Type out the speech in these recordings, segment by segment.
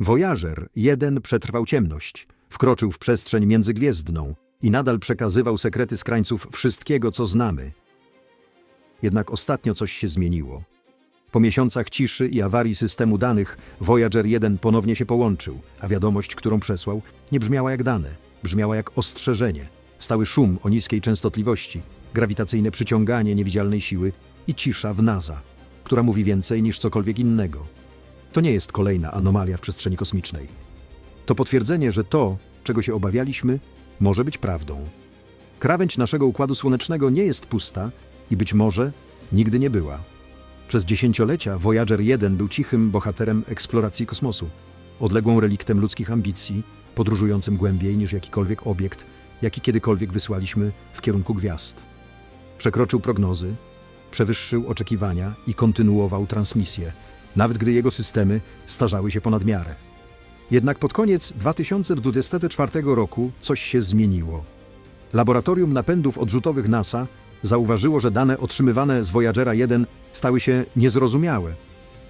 Voyager 1 przetrwał ciemność, wkroczył w przestrzeń międzygwiezdną i nadal przekazywał sekrety z krańców wszystkiego, co znamy. Jednak ostatnio coś się zmieniło. Po miesiącach ciszy i awarii systemu danych Voyager 1 ponownie się połączył, a wiadomość, którą przesłał, nie brzmiała jak dane, brzmiała jak ostrzeżenie. Stały szum o niskiej częstotliwości, grawitacyjne przyciąganie niewidzialnej siły i cisza w NASA, która mówi więcej niż cokolwiek innego. To nie jest kolejna anomalia w przestrzeni kosmicznej. To potwierdzenie, że to, czego się obawialiśmy, może być prawdą. Krawędź naszego układu słonecznego nie jest pusta i być może nigdy nie była. Przez dziesięciolecia Voyager 1 był cichym bohaterem eksploracji kosmosu, odległą reliktem ludzkich ambicji, podróżującym głębiej niż jakikolwiek obiekt, jaki kiedykolwiek wysłaliśmy w kierunku gwiazd. Przekroczył prognozy, przewyższył oczekiwania i kontynuował transmisję, nawet gdy jego systemy starzały się ponad miarę. Jednak pod koniec 2024 roku coś się zmieniło. Laboratorium napędów odrzutowych NASA zauważyło, że dane otrzymywane z Voyagera 1 stały się niezrozumiałe.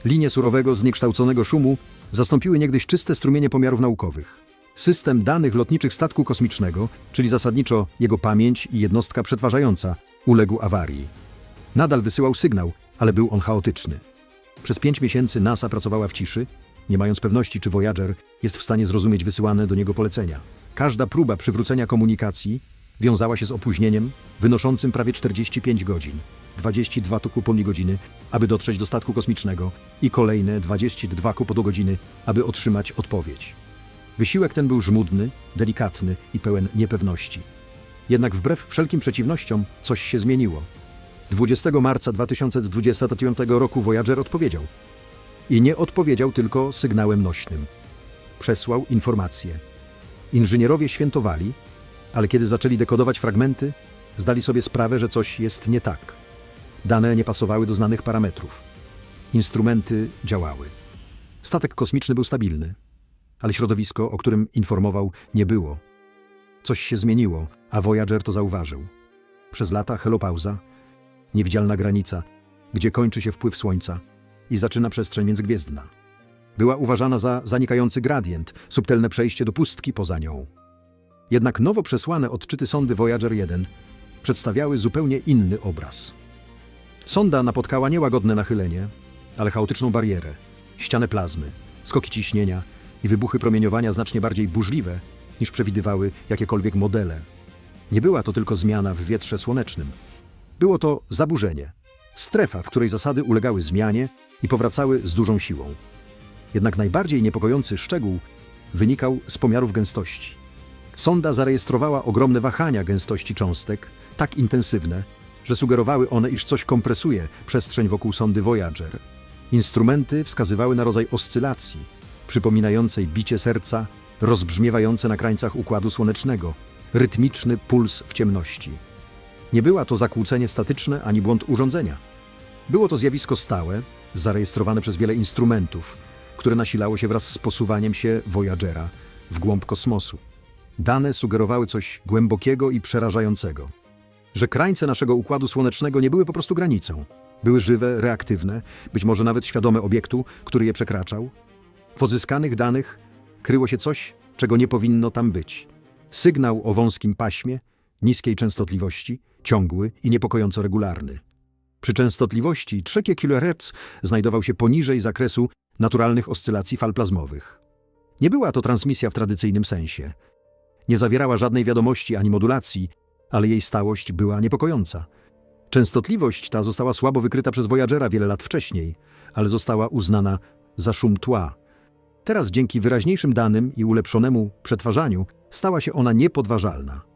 Linie surowego, zniekształconego szumu zastąpiły niegdyś czyste strumienie pomiarów naukowych. System danych lotniczych statku kosmicznego, czyli zasadniczo jego pamięć i jednostka przetwarzająca, uległ awarii. Nadal wysyłał sygnał, ale był on chaotyczny. Przez pięć miesięcy NASA pracowała w ciszy, nie mając pewności, czy Voyager jest w stanie zrozumieć wysyłane do niego polecenia. Każda próba przywrócenia komunikacji wiązała się z opóźnieniem wynoszącym prawie 45 godzin, 22 godziny, aby dotrzeć do statku kosmicznego i kolejne 22 godziny, aby otrzymać odpowiedź. Wysiłek ten był żmudny, delikatny i pełen niepewności. Jednak wbrew wszelkim przeciwnościom coś się zmieniło. 20 marca 2025 roku Voyager odpowiedział. I nie odpowiedział tylko sygnałem nośnym. Przesłał informacje. Inżynierowie świętowali, ale kiedy zaczęli dekodować fragmenty, zdali sobie sprawę, że coś jest nie tak. Dane nie pasowały do znanych parametrów. Instrumenty działały. Statek kosmiczny był stabilny, ale środowisko, o którym informował, nie było. Coś się zmieniło, a Voyager to zauważył. Przez lata helopauza, niewidzialna granica, gdzie kończy się wpływ Słońca i zaczyna przestrzeń międzygwiezdna. Była uważana za zanikający gradient, subtelne przejście do pustki poza nią. Jednak nowo przesłane odczyty sondy Voyager 1 przedstawiały zupełnie inny obraz. Sonda napotkała niełagodne nachylenie, ale chaotyczną barierę, ścianę plazmy, skoki ciśnienia i wybuchy promieniowania znacznie bardziej burzliwe niż przewidywały jakiekolwiek modele. Nie była to tylko zmiana w wietrze słonecznym. Było to zaburzenie, strefa, w której zasady ulegały zmianie i powracały z dużą siłą. Jednak najbardziej niepokojący szczegół wynikał z pomiarów gęstości. Sonda zarejestrowała ogromne wahania gęstości cząstek, tak intensywne, że sugerowały one, iż coś kompresuje przestrzeń wokół sondy Voyager. Instrumenty wskazywały na rodzaj oscylacji, przypominającej bicie serca, rozbrzmiewające na krańcach układu słonecznego, rytmiczny puls w ciemności. Nie była to zakłócenie statyczne ani błąd urządzenia. Było to zjawisko stałe, zarejestrowane przez wiele instrumentów, które nasilało się wraz z posuwaniem się Voyagera w głąb kosmosu. Dane sugerowały coś głębokiego i przerażającego. Że krańce naszego układu słonecznego nie były po prostu granicą. Były żywe, reaktywne, być może nawet świadome obiektu, który je przekraczał. W odzyskanych danych kryło się coś, czego nie powinno tam być. Sygnał o wąskim paśmie, niskiej częstotliwości, ciągły i niepokojąco regularny. Przy częstotliwości 3 kHz znajdował się poniżej zakresu naturalnych oscylacji fal plazmowych. Nie była to transmisja w tradycyjnym sensie. Nie zawierała żadnej wiadomości ani modulacji, ale jej stałość była niepokojąca. Częstotliwość ta została słabo wykryta przez Voyagera wiele lat wcześniej, ale została uznana za szum tła. Teraz dzięki wyraźniejszym danym i ulepszonemu przetwarzaniu stała się ona niepodważalna.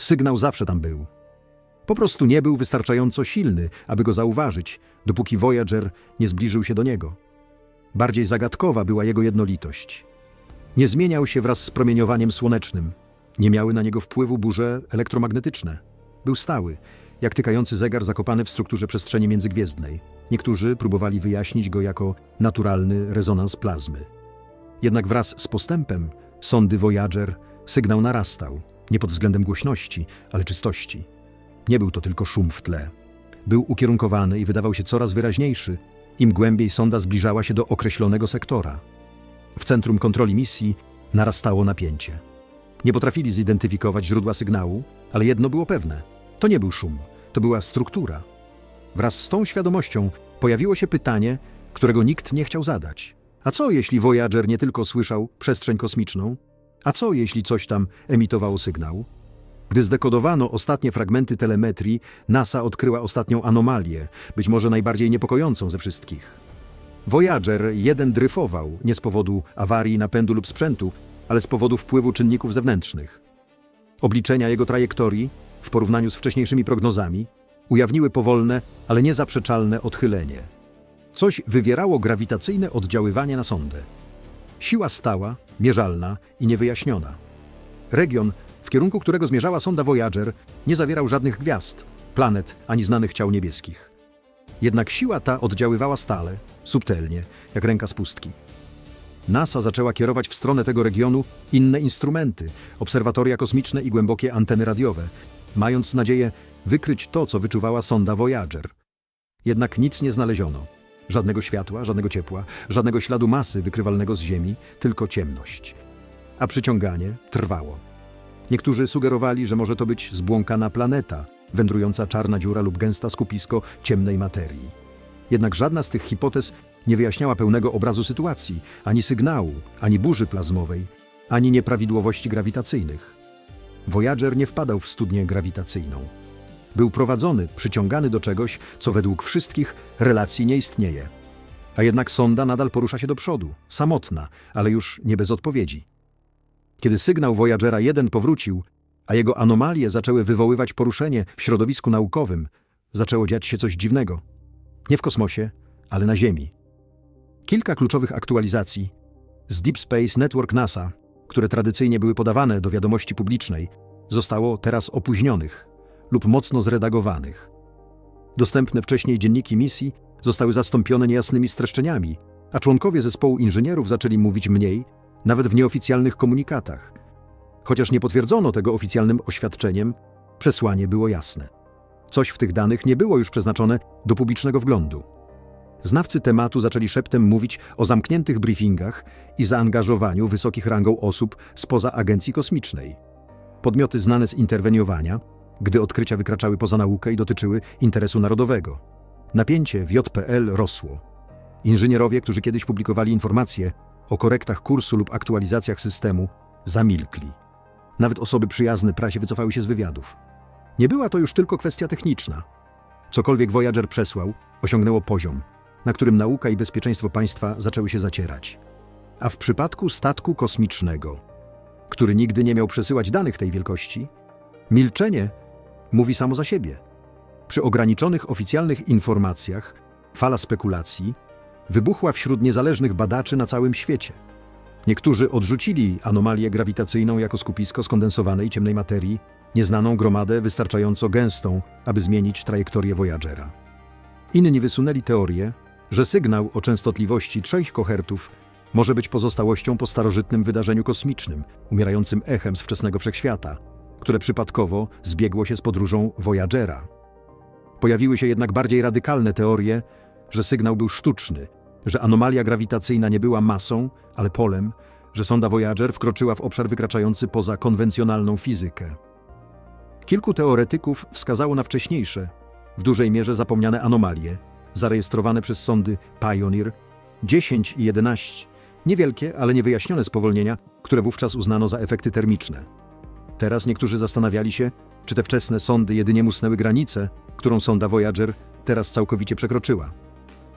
Sygnał zawsze tam był. Po prostu nie był wystarczająco silny, aby go zauważyć, dopóki Voyager nie zbliżył się do niego. Bardziej zagadkowa była jego jednolitość. Nie zmieniał się wraz z promieniowaniem słonecznym. Nie miały na niego wpływu burze elektromagnetyczne. Był stały, jak tykający zegar zakopany w strukturze przestrzeni międzygwiezdnej. Niektórzy próbowali wyjaśnić go jako naturalny rezonans plazmy. Jednak wraz z postępem sondy Voyager sygnał narastał, nie pod względem głośności, ale czystości. Nie był to tylko szum w tle. Był ukierunkowany i wydawał się coraz wyraźniejszy, im głębiej sonda zbliżała się do określonego sektora. W centrum kontroli misji narastało napięcie. Nie potrafili zidentyfikować źródła sygnału, ale jedno było pewne: to nie był szum, to była struktura. Wraz z tą świadomością pojawiło się pytanie, którego nikt nie chciał zadać. A co jeśli Voyager nie tylko słyszał przestrzeń kosmiczną? A co jeśli coś tam emitowało sygnał? Gdy zdekodowano ostatnie fragmenty telemetrii, NASA odkryła ostatnią anomalię, być może najbardziej niepokojącą ze wszystkich. Voyager 1 dryfował nie z powodu awarii napędu lub sprzętu, ale z powodu wpływu czynników zewnętrznych. Obliczenia jego trajektorii, w porównaniu z wcześniejszymi prognozami, ujawniły powolne, ale niezaprzeczalne odchylenie. Coś wywierało grawitacyjne oddziaływanie na sondę. Siła stała, mierzalna i niewyjaśniona. Region, w kierunku którego zmierzała sonda Voyager, nie zawierał żadnych gwiazd, planet ani znanych ciał niebieskich. Jednak siła ta oddziaływała stale, subtelnie, jak ręka z pustki. NASA zaczęła kierować w stronę tego regionu inne instrumenty, obserwatoria kosmiczne i głębokie anteny radiowe, mając nadzieję wykryć to, co wyczuwała sonda Voyager. Jednak nic nie znaleziono. Żadnego światła, żadnego ciepła, żadnego śladu masy wykrywalnego z Ziemi, tylko ciemność. A przyciąganie trwało. Niektórzy sugerowali, że może to być zbłąkana planeta, wędrująca czarna dziura lub gęsta skupisko ciemnej materii. Jednak żadna z tych hipotez nie wyjaśniała pełnego obrazu sytuacji, ani sygnału, ani burzy plazmowej, ani nieprawidłowości grawitacyjnych. Voyager nie wpadał w studnię grawitacyjną. Był prowadzony, przyciągany do czegoś, co według wszystkich relacji nie istnieje. A jednak sonda nadal porusza się do przodu, samotna, ale już nie bez odpowiedzi. Kiedy sygnał Voyagera 1 powrócił, a jego anomalie zaczęły wywoływać poruszenie w środowisku naukowym, zaczęło dziać się coś dziwnego. Nie w kosmosie, ale na Ziemi. Kilka kluczowych aktualizacji z Deep Space Network NASA, które tradycyjnie były podawane do wiadomości publicznej, zostało teraz opóźnionych lub mocno zredagowanych. Dostępne wcześniej dzienniki misji zostały zastąpione niejasnymi streszczeniami, a członkowie zespołu inżynierów zaczęli mówić mniej, nawet w nieoficjalnych komunikatach. Chociaż nie potwierdzono tego oficjalnym oświadczeniem, przesłanie było jasne. Coś w tych danych nie było już przeznaczone do publicznego wglądu. Znawcy tematu zaczęli szeptem mówić o zamkniętych briefingach i zaangażowaniu wysokich rangą osób spoza agencji kosmicznej. Podmioty znane z interweniowania, gdy odkrycia wykraczały poza naukę i dotyczyły interesu narodowego. Napięcie w JPL rosło. Inżynierowie, którzy kiedyś publikowali informacje o korektach kursu lub aktualizacjach systemu, zamilkli. Nawet osoby przyjazne prasie wycofały się z wywiadów. Nie była to już tylko kwestia techniczna. Cokolwiek Voyager przesłał, osiągnęło poziom, na którym nauka i bezpieczeństwo państwa zaczęły się zacierać. A w przypadku statku kosmicznego, który nigdy nie miał przesyłać danych tej wielkości, milczenie mówi samo za siebie. Przy ograniczonych oficjalnych informacjach fala spekulacji wybuchła wśród niezależnych badaczy na całym świecie. Niektórzy odrzucili anomalię grawitacyjną jako skupisko skondensowanej ciemnej materii, nieznaną gromadę wystarczająco gęstą, aby zmienić trajektorię Voyagera. Inni wysunęli teorię, że sygnał o częstotliwości 3 kHz może być pozostałością po starożytnym wydarzeniu kosmicznym, umierającym echem z wczesnego wszechświata, które przypadkowo zbiegło się z podróżą Voyagera. Pojawiły się jednak bardziej radykalne teorie, że sygnał był sztuczny, że anomalia grawitacyjna nie była masą, ale polem, że sonda Voyager wkroczyła w obszar wykraczający poza konwencjonalną fizykę. Kilku teoretyków wskazało na wcześniejsze, w dużej mierze zapomniane anomalie, zarejestrowane przez sondy Pioneer 10 i 11, niewielkie, ale niewyjaśnione spowolnienia, które wówczas uznano za efekty termiczne. Teraz niektórzy zastanawiali się, czy te wczesne sondy jedynie musnęły granicę, którą sonda Voyager teraz całkowicie przekroczyła.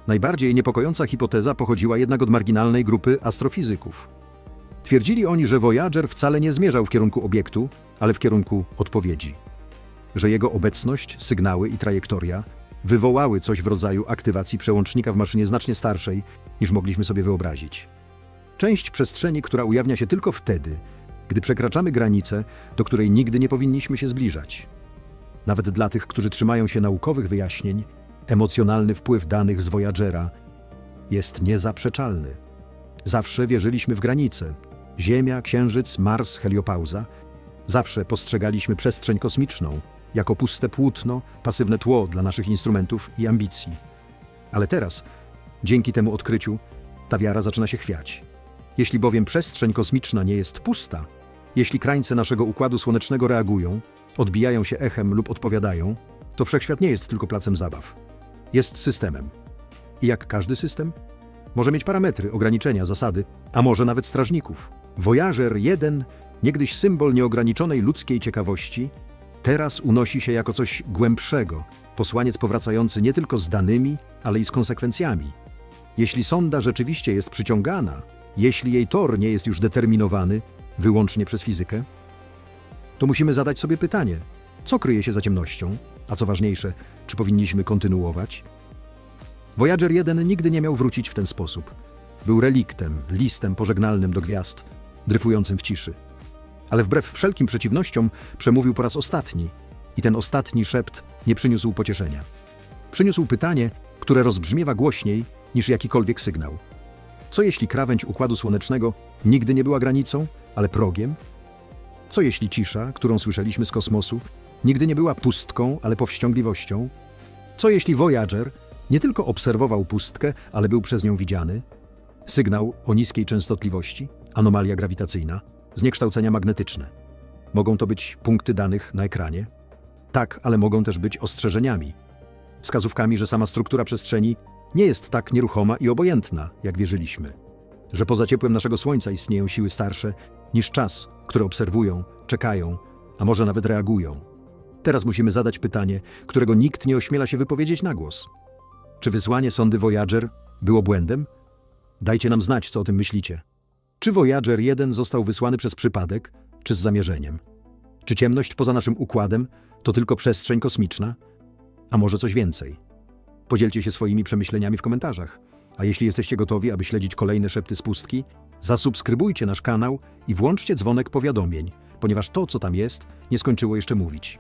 Najbardziej niepokojąca hipoteza pochodziła jednak od marginalnej grupy astrofizyków. Twierdzili oni, że Voyager wcale nie zmierzał w kierunku obiektu, ale w kierunku odpowiedzi. Że jego obecność, sygnały i trajektoria wywołały coś w rodzaju aktywacji przełącznika w maszynie znacznie starszej, niż mogliśmy sobie wyobrazić. Część przestrzeni, która ujawnia się tylko wtedy, gdy przekraczamy granicę, do której nigdy nie powinniśmy się zbliżać. Nawet dla tych, którzy trzymają się naukowych wyjaśnień, emocjonalny wpływ danych z Voyagera jest niezaprzeczalny. Zawsze wierzyliśmy w granice. Ziemia, Księżyc, Mars, heliopauza. Zawsze postrzegaliśmy przestrzeń kosmiczną jako puste płótno, pasywne tło dla naszych instrumentów i ambicji. Ale teraz, dzięki temu odkryciu, ta wiara zaczyna się chwiać. Jeśli bowiem przestrzeń kosmiczna nie jest pusta, jeśli krańce naszego układu słonecznego reagują, odbijają się echem lub odpowiadają, to wszechświat nie jest tylko placem zabaw. Jest systemem. I jak każdy system, może mieć parametry, ograniczenia, zasady, a może nawet strażników. Voyager 1, niegdyś symbol nieograniczonej ludzkiej ciekawości, teraz unosi się jako coś głębszego, posłaniec powracający nie tylko z danymi, ale i z konsekwencjami. Jeśli sonda rzeczywiście jest przyciągana, jeśli jej tor nie jest już determinowany wyłącznie przez fizykę, to musimy zadać sobie pytanie, co kryje się za ciemnością, a co ważniejsze, czy powinniśmy kontynuować? Voyager 1 nigdy nie miał wrócić w ten sposób. Był reliktem, listem pożegnalnym do gwiazd, dryfującym w ciszy. Ale wbrew wszelkim przeciwnościom przemówił po raz ostatni i ten ostatni szept nie przyniósł pocieszenia. Przyniósł pytanie, które rozbrzmiewa głośniej niż jakikolwiek sygnał. Co jeśli krawędź Układu Słonecznego nigdy nie była granicą, ale progiem? Co jeśli cisza, którą słyszeliśmy z kosmosu, nigdy nie była pustką, ale powściągliwością? Co jeśli Voyager nie tylko obserwował pustkę, ale był przez nią widziany? Sygnał o niskiej częstotliwości, anomalia grawitacyjna, zniekształcenia magnetyczne. Mogą to być punkty danych na ekranie? Tak, ale mogą też być ostrzeżeniami. Wskazówkami, że sama struktura przestrzeni nie jest tak nieruchoma i obojętna, jak wierzyliśmy. Że poza ciepłem naszego Słońca istnieją siły starsze niż czas, które obserwują, czekają, a może nawet reagują. Teraz musimy zadać pytanie, którego nikt nie ośmiela się wypowiedzieć na głos. Czy wysłanie sondy Voyager było błędem? Dajcie nam znać, co o tym myślicie. Czy Voyager 1 został wysłany przez przypadek, czy z zamierzeniem? Czy ciemność poza naszym układem to tylko przestrzeń kosmiczna? A może coś więcej? Podzielcie się swoimi przemyśleniami w komentarzach. A jeśli jesteście gotowi, aby śledzić kolejne szepty z pustki, zasubskrybujcie nasz kanał i włączcie dzwonek powiadomień, ponieważ to, co tam jest, nie skończyło jeszcze mówić.